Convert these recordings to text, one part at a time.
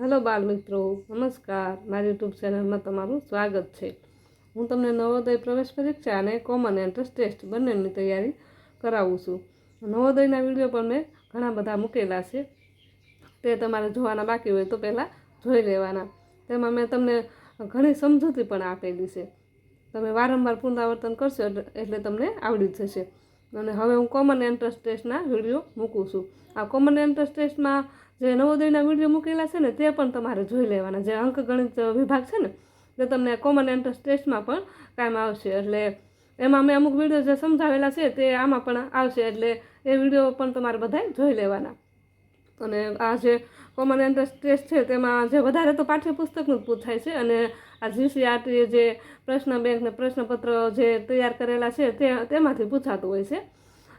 Hello બાળ મિત્રો, નમસ્કાર. મારી યુટ્યુબ ચેનલમાં તમારું સ્વાગત છે. હું તમને નવોદય પ્રવેશ પરીક્ષા અને કોમન એન્ટ્રન્સ ટેસ્ટ બંનેની તૈયારી કરાવું છું. નવોદયના વીડિયો પણ મેં ઘણા બધા મૂકેલા છે. તે તમારે જોવાના બાકી હોય તો પહેલાં જોઈ લેવાના. તેમાં મેં તમને ઘણી સમજૂતી પણ આપેલી છે. તમે વારંવાર પુનરાવર્તન કરશો એટલે તમને આવડી જશે. અને હવે હું કોમન એન્ટ્રન્સ ટેસ્ટના વીડિયો મૂકું છું. આ કોમન એન્ટ્રન્સ ટેસ્ટમાં જે નવોદયના વીડિયો મૂકેલા છે ને, તે પણ તમારે જોઈ લેવાના. જે અંકગણિત વિભાગ છે ને, તે તમને કોમન એન્ટ્રન્સ ટેસ્ટમાં પણ કામ આવશે. એટલે એમાં મેં અમુક વીડિયો જે સમજાવેલા છે, તે આમાં પણ આવશે. એટલે એ વીડિયો પણ તમારે બધાય જોઈ લેવાના. અને આ જે કોમન એન્ટ્રન્સ ટેસ્ટ છે, તેમાં જે વધારે તો પાઠ્યપુસ્તકનું જ પૂછાય છે. અને આ જીસીઆરટીએ જે પ્રશ્ન બેંકને પ્રશ્નપત્ર જે તૈયાર કરેલા છે, તે, તેમાંથી પૂછાતું હોય છે.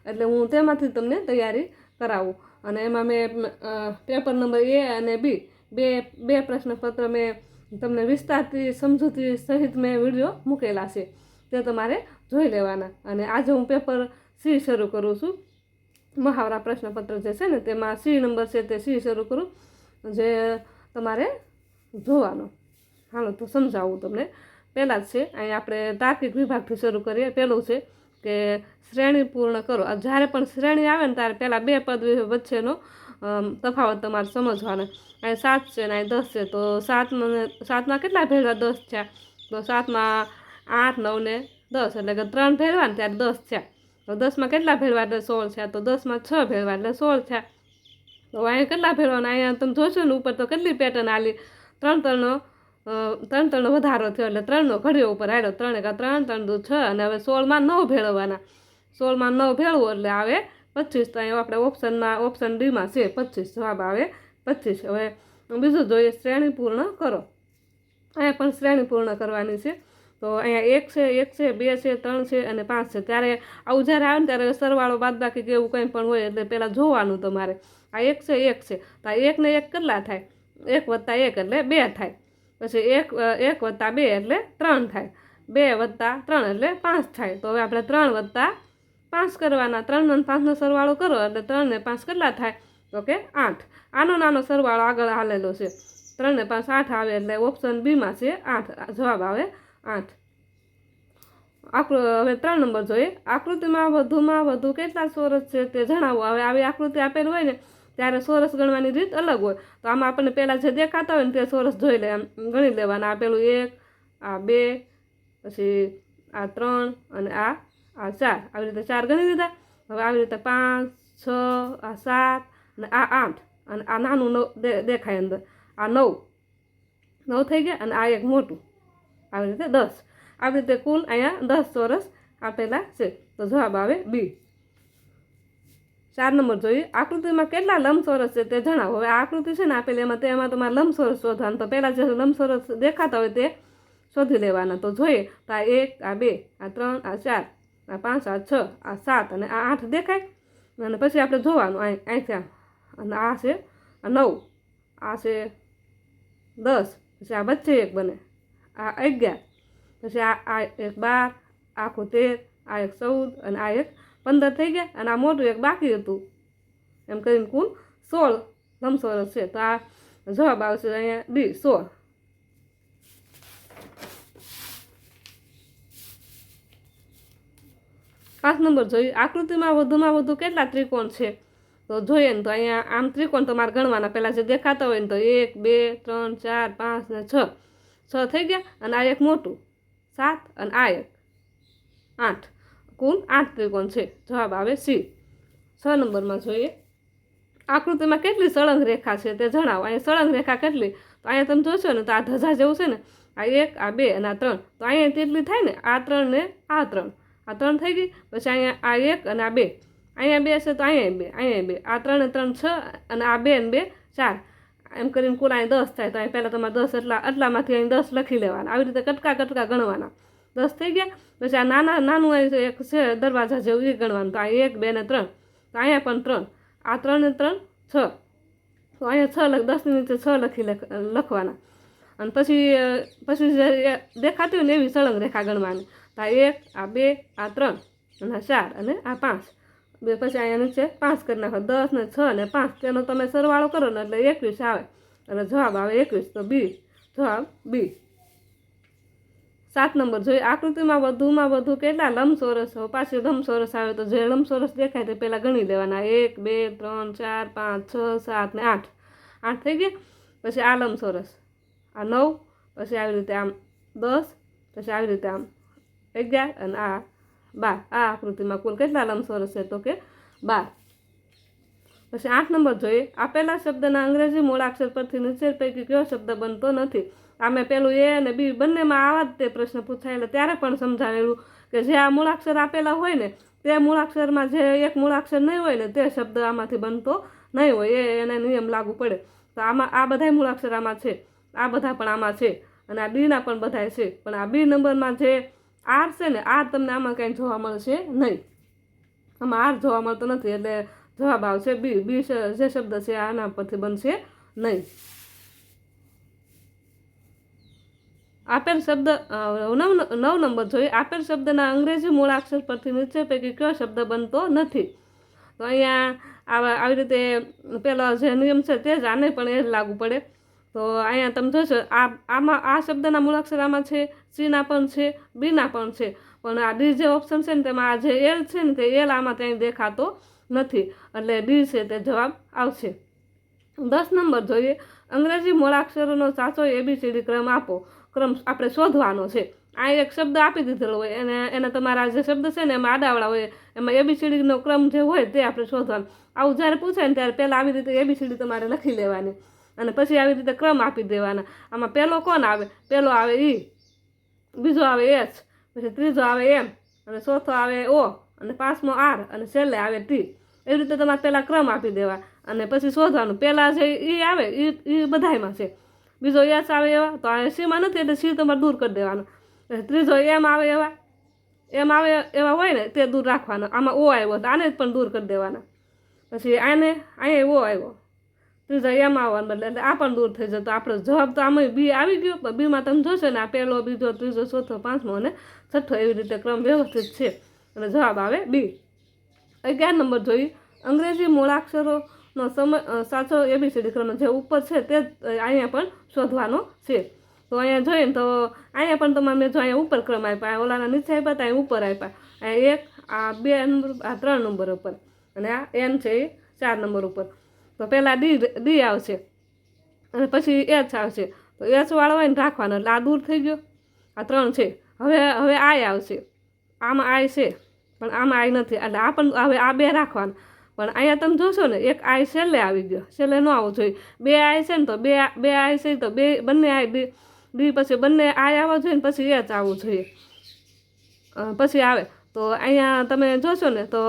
એટલે હું તેમાંથી તમને તૈયારી કરાવું. અને એમાં મેં પેપર નંબર એ અને બી બે બે પ્રશ્નપત્ર મેં તમને વિસ્તારથી, સમજૂતી સહિત મેં વીડિયો મૂકેલા છે. તે તમારે જોઈ લેવાના. અને આજે હું પેપર સી શરૂ કરું છું. મહાવરા પ્રશ્નપત્ર જે છે ને, તેમાં સી નંબર છે તે સી શરૂ કરું. જે તમારે જોવાનો. હાલો, તો સમજાવું તમને. પહેલાં જ છે, અહીં આપણે તાર્કિક વિભાગથી શરૂ કરીએ. પહેલું છે કે શ્રેણી પૂર્ણ કરો. આ જ્યારે પણ શ્રેણી આવે ને ત્યારે પહેલાં બે પદ વચ્ચેનો તફાવત તમારે સમજવાનો. અહીં સાત છે ને અહીં દસ છે. તો સાતમાં સાતમાં કેટલા ભેળવા દસ છે તો સાતમાં આઠ, નવ ને દસ. એટલે કે ત્રણ ભેળવા ને ત્યારે દસ છે તો દસમાં કેટલા ભેળવા એટલે સોળ છે તો દસમાં છ ભેળવા એટલે સોળ છે તો અહીંયા કેટલા ભેળવાના? અહીંયા તમે જોશો ને ઉપર તો કેટલી પેટર્ન આલી? ત્રણ ત્રણનો ત્રણ ત્રણનો વધારો થયો એટલે ત્રણનો ઘડીઓ ઉપર આવ્યો ત્રણ એકા ત્રણ ત્રણ દૂધ છ, અને હવે સોળમાં નવ ભેળવવાના સોળમાં નવ ભેળવો એટલે આવે પચીસ, તો અહીંયા આપણે ઓપ્શનમાં ઓપ્શન ડીમાં છે પચીસ, જવાબ આવે પચીસ. હવે બીજું જોઈએ શ્રેણી પૂર્ણ કરો. અહીંયા પણ શ્રેણી પૂર્ણ કરવાની છે. તો અહીંયા એક છે એક છે, બે છે, ત્રણ છે અને પાંચ છે. ત્યારે આવું જ્યારે આવે ને ત્યારે સરવાળો બાદબાકી કે એવું કંઈ પણ હોય એટલે પહેલાં જોવાનું તમારે. આ એક છે એક છે. તો આ એક ને એક કેટલા થાય? એક વત્તા એક એટલે બે થાય. પછી એક એક વત્તા બે એટલે ત્રણ થાય. બે વત્તા ત્રણ એટલે પાંચ થાય. તો હવે આપણે ત્રણ વત્તા પાંચ કરવાના. ત્રણ અને પાંચનો સરવાળો કરો એટલે ત્રણ ને પાંચ કેટલા થાય? તો કે આઠ. આનો નાનો સરવાળો આગળ હાલેલો છે. ત્રણ ને પાંચ આઠ આવે એટલે ઓપ્શન બીમાં છે આઠ. જવાબ આવે આઠ. આકૃ, હવે ત્રણ નંબર જોઈએ. આકૃતિમાં વધુમાં વધુ કેટલા ચોરસ છે તે જણાવો. હવે આવી આકૃતિ આપેલ હોય ને ત્યારે સોરસ ગણવાની રીત અલગ હોય. તો આમાં આપણને પહેલાં જે દેખાતા હોય ને તે સોરસ જોઈ લે એમ ગણી લેવાના. આ પેલું એક, આ બે, પછી આ ત્રણ અને આ આ ચાર. આવી રીતે ચાર ગણી દીધા. હવે આવી રીતે પાંચ, છ, આ સાત અને આ આઠ અને આ નાનું નવ દેખાય અંદર. આ નવ. નવ થઈ ગયા અને આ એક મોટું. આવી રીતે દસ. આવી રીતે કુલ અહીંયા દસ ચોરસ આપેલા છે. તો જવાબ આવે બી. ચાર નંબર જોઈએ આકૃતિમાં કેટલા લંબચોરસ છે તે જણાવો. હવે આકૃતિ છે ને આપેલી એમાં તેમાં તમારે લંબચોરસ શોધવાનું. તો પહેલાં જે લંબચોરસ દેખાતા હોય તે શોધી લેવાના. તો જોઈએ, તો આ એક, આ બે, આ ત્રણ, આ ચાર, આ પાંચ, આ છ, આ સાત અને આ આઠ દેખાય. અને પછી આપણે જોવાનું અહીં અહીંથી અને આ છે, આ નવ, આ છે દસ, પછી આ વચ્ચે એક બને. આ અગિયાર, પછી આ આ એક બાર, આખું તેર, આ એક ચૌદ અને આ એક પંદર થઈ ગયા અને આ મોટું એક બાકી હતું. એમ કરીને કુલ સોળ લંબચોરસ છે. તો આ જવાબ આવશે અહીંયા બી, સોળ. પાંચ નંબર જોઈએ આકૃતિમાં વધુમાં વધુ કેટલા ત્રિકોણ છે? તો જોઈએ ને તો અહીંયા આમ ત્રિકોણ તમારે ગણવાના. પહેલાં જે દેખાતા હોય ને તો એક, બે, ત્રણ, ચાર, પાંચ ને છ. છ થઈ ગયા અને આ એક મોટું. સાત અને આ એક. આઠ. કુલ આઠ ત્રિકોણ છે. જવાબ આવે સી. છ નંબરમાં જોઈએ. આકૃતિમાં કેટલી સળંગ રેખા છે તે જણાવો. અહીંયા સળંગ રેખા કેટલી? તો અહીંયા તમે જોશો ને તો આ ધજા જેવું છે ને. આ એક, આ બે અને આ ત્રણ. તો અહીંયા તેટલી થાય ને? આ ત્રણ ને આ ત્રણ. આ ત્રણ થઈ ગઈ. પછી અહીંયા આ એક અને આ બે. અહીંયા બે છે તો અહીંયા બે અહીંયા બે. આ ત્રણ ત્રણ છ અને આ બે ને બે ચાર. એમ કરીને કુલ અહીં દસ થાય. તો અહીં પહેલાં તમારે દસ એટલા, એટલામાંથી અહીં દસ લખી લેવાના. આવી રીતે કટકા કટકા ગણવાના. દસ થઈ ગયા. પછી આ નાના, નાનું એક છે દરવાજા જેવું એ ગણવાનું. તો આ એક, બે ને ત્રણ. તો અહીંયા પણ ત્રણ. આ ત્રણ ને ત્રણ, છ. તો અહીંયા છ લખ દસની નીચે છ લખી લખ, લખવાના. અને પછી પછી જે દેખાતી હોય ને એવી સળંગ રેખા ગણવાની. તો આ એક, આ બે, આ ત્રણ, અને આ ચાર, અને આ પાંચ. બે પછી અહીંયા નીચે પાંચ કરી નાખો. દસ ને છ ને પાંચ. તેનો તમે સરવાળો કરો ને એટલે એકવીસ આવે. અને જવાબ આવે એકવીસ. તો બી. જવાબ બી. સાત નંબર. જોઈએ આકૃતિમાં વધુમાં વધુ કેટલા લંબચોરસ પાછી લંબચોરસ આવે તો જે લંબચોરસ દેખાય તે પહેલાં ગણી લેવાના એક, બે, ત્રણ, ચાર, પાંચ, છ, સાત ને આઠ. આઠ થઈ ગયા? પછી આ લંબચોરસ. આ નવ, પછી આવી રીતે આમ દસ, પછી આવી રીતે આમ અગિયાર અને આ બાર. આ આકૃતિમાં કુલ કેટલા લંબચોરસ છે તો કે બાર. પછી આઠ નંબર જોઈએ. આપેલા શબ્દના અંગ્રેજી મૂળાક્ષર પરથી નીચે પૈકી કયો શબ્દ બનતો નથી? આમે પેલું એ અને બી બંનેમાં આવા જ તે પ્રશ્ન પૂછાયેલો ત્યારે પણ સમજાવેલું કે જે આ મૂળાક્ષર આપેલા હોય ને, તે મૂળાક્ષરમાં જે એક મૂળાક્ષર નહીં હોય ને, તે શબ્દ આમાંથી બનતો નહીં હોય. એ એને નિયમ લાગુ પડે. તો આમાં, આ બધાય મૂળાક્ષર આમાં છે. આ બધા પણ આમાં છે. અને આ બીના પણ બધાય છે. પણ આ બી નંબરમાં જે આર છે ને, આર તમને આમાં કાંઈ જોવા મળશે નહીં. આમાં આર જોવા મળતો નથી. એટલે જવાબ આવશે બી. બી જે શબ્દ છે, આના પરથી બનશે નહીં. આપેલ શબ્દ નવ નવ નંબર જોઈએ. આપેલ શબ્દના અંગ્રેજી મૂળાક્ષર પરથી નીચે પૈકી કયો શબ્દ બનતો નથી? તો અહીંયા આવા, આવી રીતે પેલો જે નિયમ છે તે જ આને પણ એ જ લાગુ પડે. તો અહીંયા તમે જોશો, આ, આમાં, આ શબ્દના મૂળાક્ષર આમાં છે, સીના પણ છે, બીના પણ છે. પણ આ ડી જે ઓપ્શન છે ને તેમાં આ જે એલ છે ને તે એલ આમાં ત્યાં દેખાતો નથી. એટલે ડી છે તે જવાબ આવશે. દસ નંબર જોઈએ. અંગ્રેજી મૂળાક્ષરોનો સાચો એબીસીડી ક્રમ આપો. ક્રમ આપણે શોધવાનો છે. આ એક શબ્દ આપી દીધેલો હોય એને એને તમારા જે શબ્દ છે ને એમાં આડાવાળા હોય, એમાં એબીસીડીનો ક્રમ જે હોય તે આપણે શોધવાનો. આવું જ્યારે પૂછાય ને ત્યારે પહેલાં આવી રીતે એબીસીડી તમારે લખી લેવાની અને પછી આવી રીતે ક્રમ આપી દેવાના. આમાં પહેલો કોણ આવે? પહેલો આવે ઈ, બીજો આવે એચ પછી ત્રીજો આવે એમ અને ચોથો આવે ઓ અને પાંચમો આર અને છેલ્લે આવે ટી એવી રીતે તમારે પહેલાં ક્રમ આપી દેવા અને પછી શોધવાનું. પહેલાં જે ઈ આવે એ એ બધાયમાં છે. બીજો એસ આવે એવા, તો આ સીમાં નથી, એટલે સી તમારે દૂર કરી દેવાનો. ત્રીજો એમ આવે એવા, એમ આવે એવા હોય ને, તે દૂર રાખવાના. આમાં ઓ આવ્યો તો આને પણ દૂર કરી દેવાના. પછી આને અહીંયા ઓ આવ્યો. ત્રીજો એમ આવવાનું બદલે, એટલે આ પણ દૂર થઈ જતો આપણો જવાબ તો આમાં બી આવી ગયો, પણ બીમાં તમે જોશો ને, આ પહેલો, બીજો, ત્રીજો, ચોથો, પાંચમો અને છઠ્ઠો એવી રીતે ક્રમ વ્યવસ્થિત છે. અને જવાબ આવે બી. અગિયાર નંબર જોઈએ. અંગ્રેજી મૂળાક્ષરોનો સમય સાચો એબીસીડી ક્રમ જે ઉપર છે તે અહીંયા પણ શોધવાનો છે. તો અહીંયા જોઈએ ને તો અહીંયા પણ તમારે જો અહીંયા ઉપર ક્રમ આપ્યા ઓલાના નીચે આપ્યા ત્યાં ઉપર આપ્યા. અહીંયા એક, આ બે આ ત્રણ નંબર ઉપર. અને આ એન છે એ ચાર નંબર ઉપર. તો પહેલાં ડી ડી આવશે. અને પછી એચ આવશે. તો એચ વાળો હોય ને રાખવાનો એટલે આ દૂર થઈ ગયો. આ ત્રણ છે. હવે હવે આય આવશે. આમાં આય છે. પણ આમાં આય નથી. એટલે આ પણ, હવે આ બે રાખવાના. પણ અહીંયા તમે જોશો ને, એક આય છેલ્લે આવી ગયો. છેલ્લે ન આવવું જોઈએ. બે આય છે ને તો બે બે આય છે તો બે બંને આય ડી ડી પછી બંને આય આવવા જોઈએ ને પછી એચ આવવું જોઈએ. પછી આવે. તો અહીંયા તમે જોશો ને તો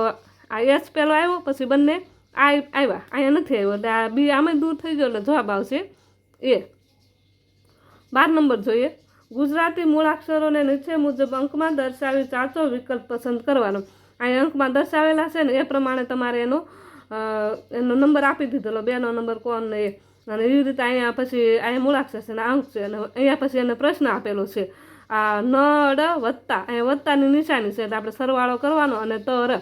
આ એચ પહેલો આવ્યો, પછી બંને આય આવ્યા. અહીંયા નથી આવ્યો. એટલે આ બી આમાં દૂર થઈ ગયો એટલે જવાબ આવશે એ. બાર નંબર જોઈએ. ગુજરાતી મૂળાક્ષરોને નીચે મુજબ અંકમાં દર્શાવી સાચો વિકલ્પ પસંદ કરવાનો. અહીં અંકમાં દર્શાવેલા છે ને એ પ્રમાણે તમારે એનો એનો નંબર આપી દીધેલો. બેનો નંબર કોણ ને એ. અને એવી રીતે અહીંયા પછી, અહીંયા મૂળાક્ષર છે ને અંક છે. અને અહીંયા પછી એને પ્રશ્ન આપેલો છે. આ નળ વત્તા. અહીંયા વત્તાની નિશાની છે. એટલે આપણે સરવાળો કરવાનો અને તર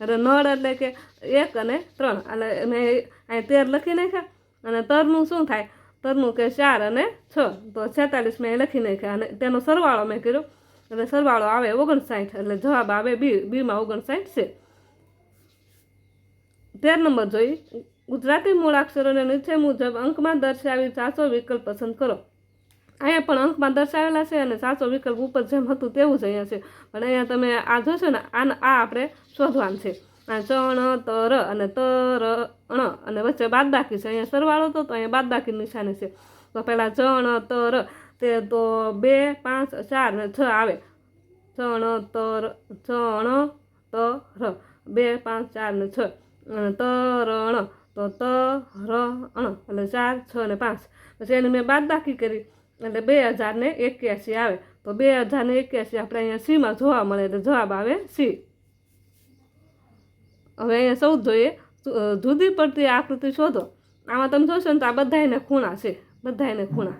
એટલે નળ એટલે કે એક અને ત્રણ. એટલે મેં અહીંયા તેર લખી નાખ્યા. અને તરનું શું થાય? તરનું કે ચાર અને છ. તો છેતાલીસ મેં લખી નાખ્યા. અને તેનો સરવાળો મેં કર્યો. એટલે સરવાળો આવે ઓગણસાઠ, એટલે જવાબ આવે બી, બીમાં ઓગણસાઠ છે. તેર નંબર જોઈ ગુજરાતી મૂળાક્ષરોને નીચે મુજબ અંકમાં દર્શાવી સાચો વિકલ્પ પસંદ કરો. અહીંયા પણ અંકમાં દર્શાવેલા છે અને સાચો વિકલ્પ ઉપર જેમ હતું તેવું જ અહીંયા છે. પણ અહીંયા તમે આ જોશો ને, આ આ આપણે શોધવાનું છે. આ ચણ, તર અને તર અણ અને વચ્ચે બાદબાકી છે. અહીંયા સરવાળો તો અહીંયા બાદબાકી નિશાની છે. તો પહેલાં ચણ, તર તે તો બે, પાંચ, ચાર ને છ આવે. ચણ તર ચણ તર બે, પાંચ, ચાર ને છ. તરણ તો તરણ એટલે ચાર, છ ને પાંચ. પછી એને મેં બાદબાકી કરી. એટલે બે હજાર ને એક્યાસી આવે. તો બે હજાર ને એક્યાસી આપણે અહીંયા સીમાં જોવા મળે એટલે જવાબ આવે સી. હવે અહીંયા સૌ જોઈએ. જુદી પડતી આકૃતિ શોધો. આમાં તમે જોશો ને તો આ બધાયને ખૂણા છે. બધાયને ખૂણા.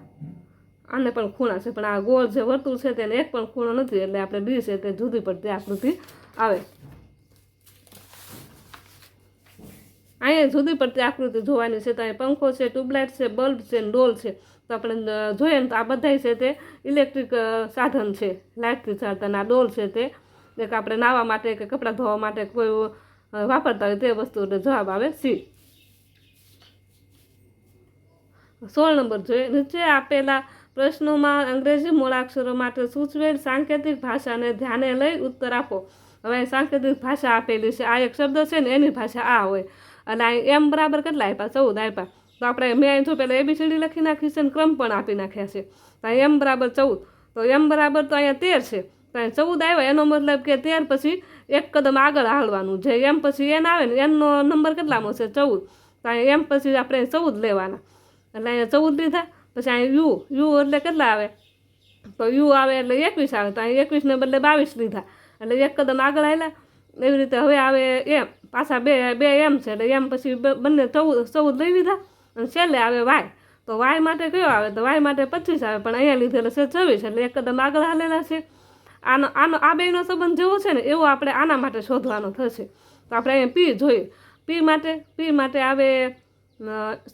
આને પણ ખૂણા છે, પણ આ ગોળ જે વર્તુળ છે તેને એક પણ ખૂણો નથી, એટલે આપણે ડી છે તે જુદી પડતી આકૃતિ આવે. અહીંયા જુદી પડતી આકૃતિ જોવાની છે, તો અહીંયા પંખો છે, ટ્યુબલાઇટ છે, બલ્બ છે ડોલ છે. તો આપણે જોઈએ ને તો આ બધા છે તે ઇલેક્ટ્રિક સાધન છે, લાઇટથી ચાલતા આ ડોલ છે તે. એક આપણે નાહવા માટે કે કપડાં ધોવા માટે કોઈ વાપરતા હોય તે વસ્તુ જવાબ આવે સી. સોળ નંબર જોઈએ. નીચે આપેલા પ્રશ્નોમાં અંગ્રેજી મૂળાક્ષરો માટે સૂચવેલ સાંકેતિક ભાષાને ધ્યાને લઈ ઉત્તર આપો. હવે સાંકેતિક ભાષા આપેલી છે. આ એક શબ્દ છે ને એની ભાષા આ હોય. અને અહીં એમ બરાબર કેટલા આપ્યા? ચૌદ આપ્યા. તો આપણે મેં અહીં જો પહેલાં એબીસીડી લખી નાખી છે અને ક્રમ પણ આપી નાખ્યા છે. તો એમ બરાબર ચૌદ. તો એમ બરાબર તો અહીંયા તેર છે. તો અહીં ચૌદ આવ્યા. એનો મતલબ કે તેર પછી એક કદમ આગળ હાલવાનું. જે એમ પછી એન આવે ને એનનો નંબર કેટલામાં છે? ચૌદ. તો એમ પછી આપણે ચૌદ લેવાના. એટલે અહીંયા ચૌદ લીધા. પછી અહીં યુ યુ એટલે કેટલા આવે? તો યુ આવે એટલે એકવીસ આવે. તો અહીં એકવીસને બદલે બાવીસ લીધા. એટલે એક કદમ આગળ આવેલા એવી રીતે હવે આવે એમ. પાછા બે બે એમ છે. એટલે એમ પછી બંને ચૌદ ચૌદ લઈ લીધા. અને છેલ્લે આવે વાય. તો વાય માટે કયો આવે? તો વાય માટે પચીસ આવે. પણ અહીંયા લીધેલો છે ચોવીસ એટલે એક કદમ આગળ હાલેલા છે. આનો આનો, આ બેનો સંબંધ જેવો છે ને, એવો આપણે આના માટે શોધવાનો થશે. તો આપણે અહીંયા પી જોઈએ પી માટે પી માટે આવે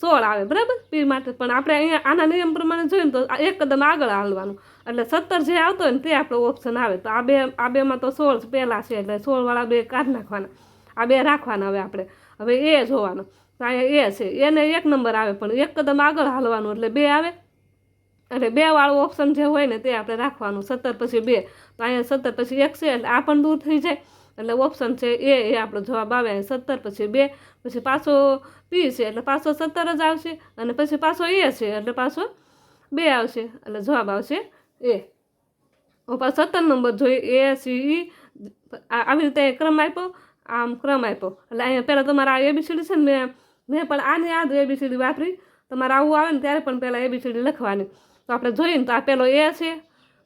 સોળ આવે, બરાબર? પી માટે પણ આપણે અહીંયા આના નિયમ પ્રમાણે જોઈએ તો એક કદમ આગળ હાલવાનું. એટલે સત્તર જે આવતો હોય ને તે આપણો ઓપ્શન આવે. તો આ બે, આ બેમાં તો સોળ પહેલાં છે, એટલે સોળવાળા બે કાઢ નાખવાના. આ બે રાખવાના હવે આપણે. હવે એ જોવાનો. અહીંયા એ છે. એને એક નંબર આવે, પણ એક કદમ આગળ હાલવાનું. એટલે બે આવે. એટલે બે વાળું ઓપ્શન જે હોય ને તે આપણે રાખવાનું. સત્તર પછી બે. તો અહીંયા સત્તર પછી એક છે, એટલે આ પણ દૂર થઈ જાય. એટલે ઓપ્શન છે એ એ આપણો જવાબ આવે સત્તર, પછી બે, પછી પાછો પી છે, એટલે પાછો સત્તર જ આવશે અને પછી પાછો એ છે, એટલે પાછો બે આવશે, એટલે જવાબ આવશે એ. પાછો સત્તર નંબર જોઈએ એ, સી, ઈ આવી રીતે ક્રમ આપ્યો, આમ ક્રમ આપ્યો. એટલે અહીંયા પહેલાં તમારા આ એબીસીડી છે ને મેં મેં પણ આની યાદ એબીસીડી વાપરી. તમારે આવું આવે ને ત્યારે પણ પહેલાં એબીસીડી લખવાની. તો આપણે જોઈએ ને તો આ પહેલો એ છે,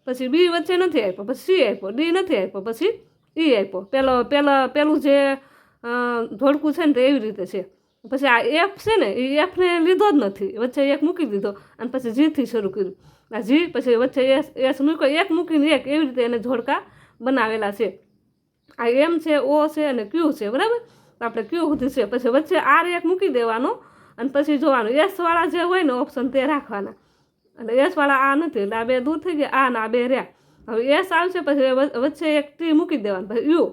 પછી બી વચ્ચે નથી આપ્યો, પછી સી આપ્યો ડી નથી આપ્યો, પછી ઈ આપ્યો. પેલો, પેલા, પેલું જે ધોળકું છે ને તે એવી રીતે છે. પછી આ એફ છે ને એ એફને લીધો જ નથી. વચ્ચે એક મૂકી દીધો અને પછી જીથી શરૂ કર્યું. આ જી પછી વચ્ચે એસ એસ મૂક્યો. એક મૂકીને એક એવી રીતે એને જોડકા બનાવેલા છે. આ એમ છે, ઓ છે અને ક્યુ છે, બરાબર? આપણે ક્યુ સુધી છે. પછી વચ્ચે આર એક મૂકી દેવાનો અને પછી જોવાનું. એસવાળા જે હોય ને, ઓપ્શન તે રાખવાના. એટલે એસવાળા આ નથી. એટલે આ બે દૂર થઈ ગયા. આ ને આ બે રહ્યા. હવે એસ આવશે પછી વચ્ચે એક ટી મૂકી દેવાનું, પછી યુ.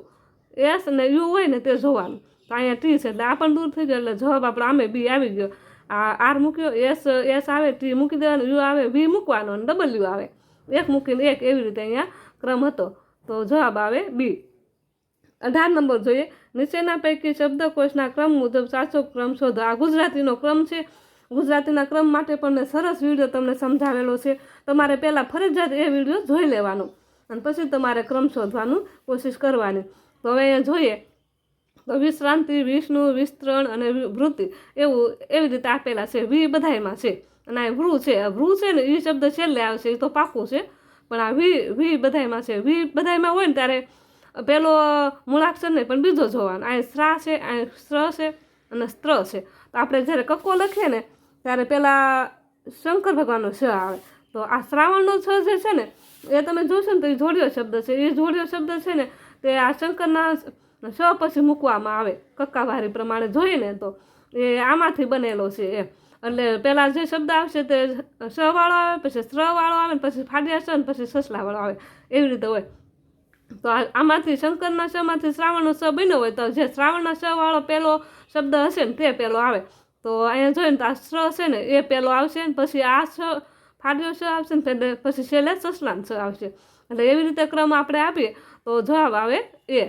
એસ અને યુ હોય ને તે જોવાનું. તો અહીંયા ટી છે, એટલે આ પણ દૂર થઈ ગયો, એટલે જવાબ આપણો આમે બી આવી ગયો. આ આર મૂક્યો, એસ એસ આવે ટી મૂકી દેવાનું, યુ આવે, વી મૂકવાનો, અને ડબલ્યુ આવે. એક મૂકીને એક એવી રીતે અહીંયા ક્રમ હતો. તો જવાબ આવે બી અઢાર નંબર જોઈએ. નીચેના પૈકી શબ્દકોશના ક્રમ મુજબ સાચો ક્રમ શોધો. આ ગુજરાતીનો ક્રમ છે. ગુજરાતીના ક્રમ માટે પણ મેં સરસ વીડિયો તમને સમજાવેલો છે. તમારે પહેલાં ફરજિયાત એ વીડિયો જોઈ લેવાનો અને પછી તમારે ક્રમ શોધવાનું કોશિશ કરવાની. તો હવે અહીંયા જોઈએ. તો વિશ્રાંતિ, વિષ્ણુ, વિસ્તરણ અને વૃત્તિ એવું એવી રીતે આપેલા છે. વી બધાયમાં છે. અને આ વૃ છે. વૃ છે ને એ શબ્દ છેલ્લે આવશે. એ તો પાકું છે. પણ આ વી વી બધાયમાં છે. વી બધાયમાં હોય ને ત્યારે પેલો મૂળાક્ષર નહીં પણ બીજો જોવાનો. આ શ્રા છે, આ શ્ર છે અને સ્ત્ર છે. તો આપણે જ્યારે કક્કો લખીએ ને ત્યારે પેલા શંકર ભગવાનનો સ આવે તો આ શ્રાવણનો છ જે છે ને, એ તમે જોશો ને તો એ જોડિયો શબ્દ છે. એ જોડિયો શબ્દ છે ને, તે આ શંકરના સ પછી મૂકવામાં આવે. કક્કાવારી પ્રમાણે જોઈએ ને તો એ આમાંથી બનેલો છે એમ એટલે પહેલાં જે શબ્દ આવશે તે શ વાળો આવે, પછી સ્ત્ર વાળો આવે, પછી ફાડિયા છે ને પછી સસલા વાળો આવે. એવી રીતે હોય. તો આમાંથી શંકરના શમાંથી શ્રાવણનો સ બન્યો હોય તો જે શ્રાવણના સ વાળો પહેલો શબ્દ હશે ને તે પહેલો આવે. તો અહીંયા જોઈએ ને તો આ શ્ર છે ને, એ પહેલો આવશે ને, પછી આ સ ફાટ્યો સ આવશે ને પહેલે પછી છેલ્લે સસલાન સ આવશે. એટલે એવી રીતે ક્રમ આપણે આપીએ. તો જવાબ આવે એ.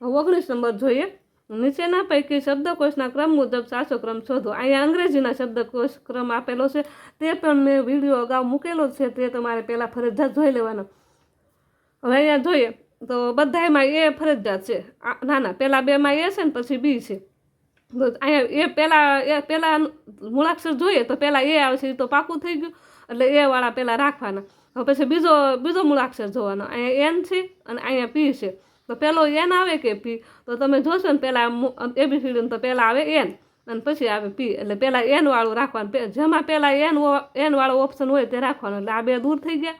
ઓગણીસ નંબર જોઈએ. નીચેના પૈકી શબ્દકોશના ક્રમ મુજબ સાચો ક્રમ શોધો. અહીંયા અંગ્રેજીના શબ્દકોશ ક્રમ આપેલો છે. તે પણ મેં વીડિયો અગાઉ મૂકેલો છે. તે તમારે પહેલાં ફરજિયાત જોઈ લેવાનો. હવે અહીંયા જોઈએ. તો બધામાં એ ફરજિયાત છે. ના ના, પહેલાં બેમાં એ છે ને, પછી બી છે. અહીંયા એ પહેલાં એ પહેલાં મૂળાક્ષર જોઈએ તો પહેલાં એ આવશે, એ તો પાકું થઈ ગયું. એટલે એ વાળા પહેલાં રાખવાના. હવે પછી બીજો બીજો મૂળાક્ષર જોવાનો. અહીંયા એન છે અને અહીંયા પી છે. તો પહેલો એન આવે કે પી? તો તમે જોશો ને પહેલાં એબીસીડીને તો પહેલાં આવે એન. અને પછી આવે પી. એટલે પહેલાં એન વાળું રાખવાનું. જેમાં પહેલાં એન એનવાળો ઓપ્શન હોય તે રાખવાનો. એટલે આ બે દૂર થઈ ગયા.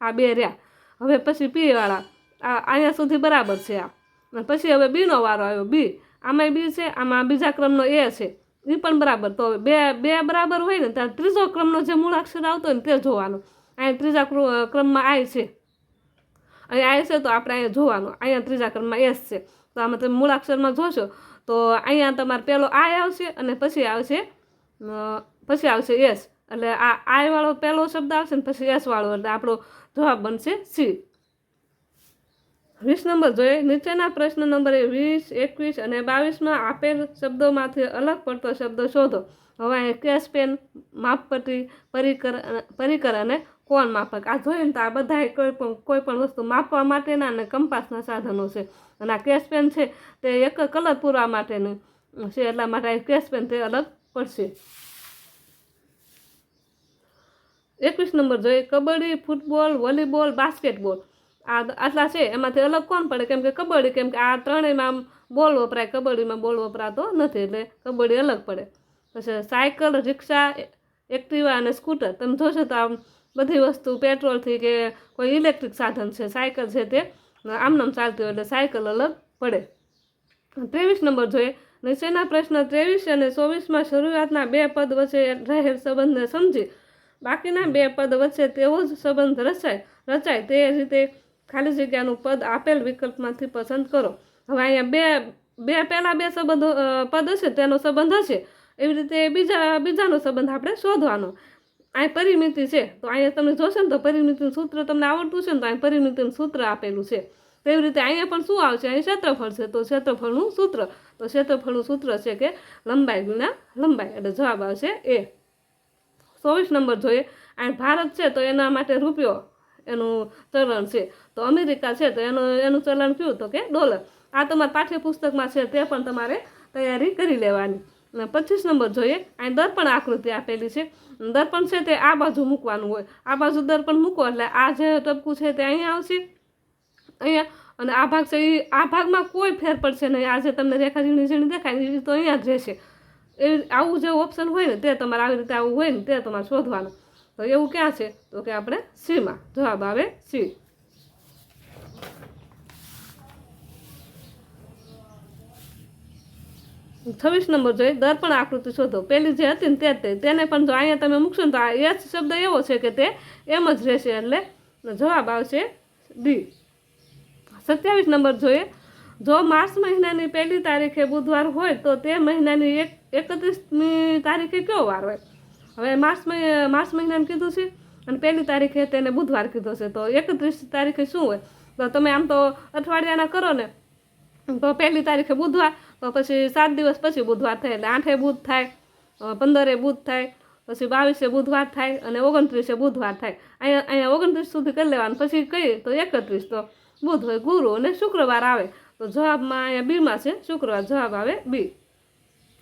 આ બે રહ્યા. હવે પછી પીવાળા આ અહીંયા સુધી બરાબર છે આ. અને પછી હવે બીનો વારો આવ્યો. બી. આમાંય બી છે, આમાં બીજા ક્રમનો એ છે. એ પણ બરાબર. તો બે બે બરાબર હોય ને ત્યાં ત્રીજો ક્રમનો જે મૂળાક્ષર આવતો હોય ને, તે જોવાનો. અહીંયા ત્રીજા ક્રુ- ક્રમમાં આય છે. અહીંયા આય છે, તો આપણે અહીંયા જોવાનું. અહીંયા ત્રીજા ક્રમમાં એસ છે. તો આમાં તમે મૂળાક્ષરમાં જોશો, તો અહીંયા તમારે પહેલો આય આવશે અને પછી આવશે પછી આવશે એસ. એટલે આ આયવાળો પહેલો શબ્દ આવશે ને, પછી એસવાળો. એટલે આપણો જવાબ બનશે સી. વીસ નંબર જોઈએ. નીચેના પ્રશ્ન નંબર વીસ, એકવીસ અને બાવીસમાં આપેલ શબ્દોમાંથી અલગ પડતો શબ્દ શોધો. હવે અહીં કેશ પેન, માપપટ્ટી, પરિકર પરિકર અને કોણ માપક. આ જોઈએ ને તો આ બધા કોઈ પણ કોઈ પણ વસ્તુ માપવા માટેના અને કંપાસના સાધનો છે. અને આ કેશ પેન છે તે એક કલર પૂરવા માટેનું છે. એટલા માટે આ કેશ પેન તે અલગ પડશે. એકવીસ નંબર જોઈએ. Kabaddi, football, volleyball, basketball. આ આટલા છે, એમાંથી અલગ કોણ પડે? કેમ કે કબડ્ડી, કેમ કે આ ત્રણેયમાં આમ બોલ વપરાય, કબડ્ડીમાં બોલ વપરાતો નથી, એટલે કબડ્ડી અલગ પડે. પછી સાયકલ, રિક્ષા, એક્ટિવા અને સ્કૂટર, તમે જોશો તો આમ બધી વસ્તુ પેટ્રોલથી કે કોઈ ઇલેક્ટ્રિક સાધન છે, સાયકલ છે તે, આમનામ ચાલતી હોય એટલે સાયકલ અલગ પડે. ત્રેવીસ નંબર જોઈએ. નીચેના પ્રશ્ન ત્રેવીસ અને ચોવીસમાં શરૂઆતના બે પદ વચ્ચે રહેલ સંબંધને સમજી. બાકીના બે પદ વચ્ચે તેવો જ સંબંધ રચાય રચાય. તે રીતે ખાલી જગ્યાનું પદ આપેલ વિકલ્પમાંથી પસંદ કરો. હવે અહીંયા બે બે પહેલાં બે સંબંધો પદ હશે, તેનો સંબંધ હશે. એવી રીતે બીજા, બીજાનો સંબંધ આપણે શોધવાનો. અહીં પરિમિતિ છે, તો અહીંયા તમે જોશો ને તો પરિમિતિનું સૂત્ર તમને આવડતું છે ને તો અહીં પરિમિતિનું સૂત્ર આપેલું છે. તેવી રીતે અહીંયા પણ શું આવશે? અહીં ક્ષેત્રફળ છે, તો ક્ષેત્રફળનું સૂત્ર. તો ક્ષેત્રફળનું સૂત્ર છે કે લંબાઈ ગુણ્યા લંબાઈ, એટલે જવાબ આવશે એ. ચોવીસ નંબર જોઈએ. અહીં ભારત છે, તો એના માટે રૂપિયો એનું ચલણ છે. તો અમેરિકા છે તો એનું એનું ચલણ કયું તો કે ડોલર. આ તમારા પાઠ્યપુસ્તકમાં છે, તે પણ તમારે તૈયારી કરી લેવાની. અને પચીસ નંબર જોઈએ, અહીં દર્પણ આકૃતિ આપેલી છે. દર્પણ છે તે આ બાજુ મૂકવાનું હોય. આ બાજુ દર્પણ મૂકો એટલે આ જે ટપકું છે તે અહીંયા આવશે. અહીંયા, અને આ ભાગ છે એ, આ ભાગમાં કોઈ ફેર પડશે નહીં. આ જે તમને રેખા ઝીણી ઝીણી દેખાય એ તો અહીંયા જ રહેશે. એ, આવું જે ઓપ્શન હોય ને તે તમારે આવી રીતે આવું હોય ને તે તમારે શોધવાનું. તો એવું ક્યાં છે? તો કે આપણે સીમાં જવાબ આવે સી. છવ્વીસ નંબર જોઈએ દર્પણ આકૃતિ શોધો. પેલી જે હતી ને તે જ તે. તેને પણ જો અહીંયા તમે મૂકશો ને તો આ એચ શબ્દ એવો છે કે તે એમ જ રહેશે એટલે જવાબ આવશે ડી. સત્યાવીસ નંબર જોઈએ. જો માર્ચ મહિનાની પહેલી તારીખે બુધવાર હોય તો તે મહિનાની એક એકત્રીસમી તારીખે કયો વાર હોય? હવે માર્ચ માર્ચ મહિનાને કીધું છે અને પહેલી તારીખે તેને બુધવાર કીધો છે. તો એકત્રીસ તારીખે શું હોય? તો તમે આમ તો અઠવાડિયાના કરો ને. તો પહેલી તારીખે બુધવાર, તો પછી સાત દિવસ પછી બુધવાર થાય એટલે આઠે બુધ થાય પંદરે બુધ થાય, પછી બાવીસે બુધવાર થાય અને ઓગણત્રીસે બુધવાર થાય. અહીંયા અહીંયા ઓગણત્રીસ સુધી કરી લેવાનું. પછી કહીએ તો એકત્રીસ. તો બુધ હોય ગુરુ અને શુક્રવાર આવે. તો જવાબમાં અહીંયા બીમાં છે. શુક્રવાર જવાબ આવે બી.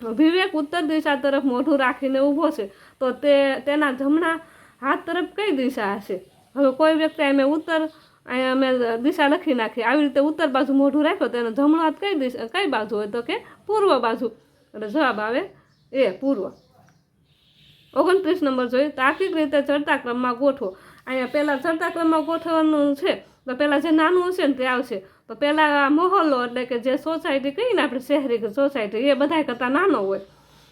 વિવેક ઉત્તર દિશા તરફ મોઢું રાખીને ઊભો છે. તો તે તેના જમણા હાથ તરફ કઈ દિશા હશે? હવે કોઈ વ્યક્તિ અમે ઉત્તર અહીંયા અમે દિશા લખી નાખી, આવી રીતે ઉત્તર બાજુ મોઢું રાખ્યો તેનો જમણો હાથ કઈ દિશા, કઈ બાજુ હોય તો કે પૂર્વ બાજુ? એટલે જવાબ આવે એ પૂર્વ. ઓગણત્રીસ નંબર જોઈએ, તાર્કિક રીતે ચડતા ક્રમમાં ગોઠવો. અહીંયા પહેલાં ચડતા ક્રમમાં ગોઠવવાનું છે, તો પહેલાં જે નાનું હશે ને તે આવશે. તો પહેલાં મોહલ્લો એટલે કે જે સોસાયટી કહીએ ને આપણે શહેરી સોસાયટી એ બધાય કરતાં નાનો હોય.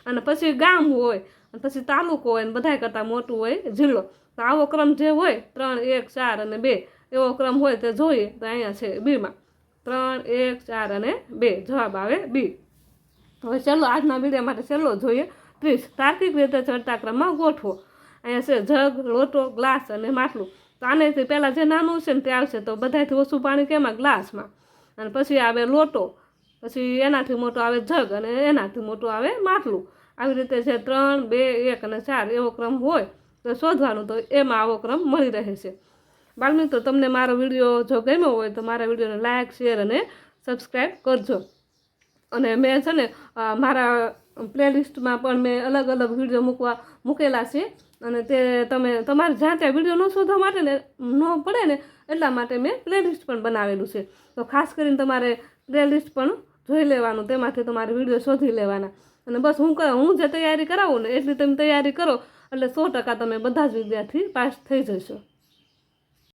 અને પછી ગામ હોય અને પછી તાલુકો હોય ને બધાય કરતાં મોટું હોય, જિલ્લો. તો આવો ક્રમ જે હોય, ત્રણ, એક, ચાર અને બે. એવો ક્રમ હોય તે જોઈએ તો અહીંયા છે બીમાં. ત્રણ, એક, ચાર અને બે. જવાબ આવે બી. હવે છેલ્લો, આજના વીડિયો માટે છેલ્લો જોઈએ. ત્રીસ. તાર્કિક રીતે ચડતા ક્રમમાં ગોઠવો. અહીંયા છે જગ, લોટો, ગ્લાસ અને માટલું. તો આનેથી પહેલાં જે નાનું છે ને તે આવશે. તો બધાથી ઓછું પાણી કેમાં? ગ્લાસમાં. અને પછી આવે લોટો. પછી એનાથી મોટો આવે જગ અને એનાથી મોટું આવે માટલું. આવી રીતે છે ત્રણ, બે, એક અને ચાર એવો ક્રમ હોય તો શોધવાનું તો એમાં આવો ક્રમ મળી રહે છે. બાળમિત્રો તમને મારો વીડિયો જો ગમ્યો હોય તો મારા વિડીયોને લાઇક શેર અને સબસ્ક્રાઈબ કરજો. અને મેં છે ને મારા પ્લેલિસ્ટમાં પણ મેં અલગ અલગ વીડિયો મૂકવા મૂકેલા છે. અને તે તમે, તમારે જ્યાં ત્યાં વીડિયો ન શોધવા માટે ને, ન પડે ને એટલા માટે મેં પ્લેલિસ્ટ પણ બનાવેલું છે. તો ખાસ કરીને તમારે પ્લેલિસ્ટ પણ જોઈ લેવાનું, તેમાંથી તમારે વીડિયો શોધી લેવાના. અને બસ હું હું જે તૈયારી કરાવું ને એટલી તમે તૈયારી કરો, એટલે સો ટકા તમે બધા જ વિદ્યાર્થી પાસ થઈ જશો.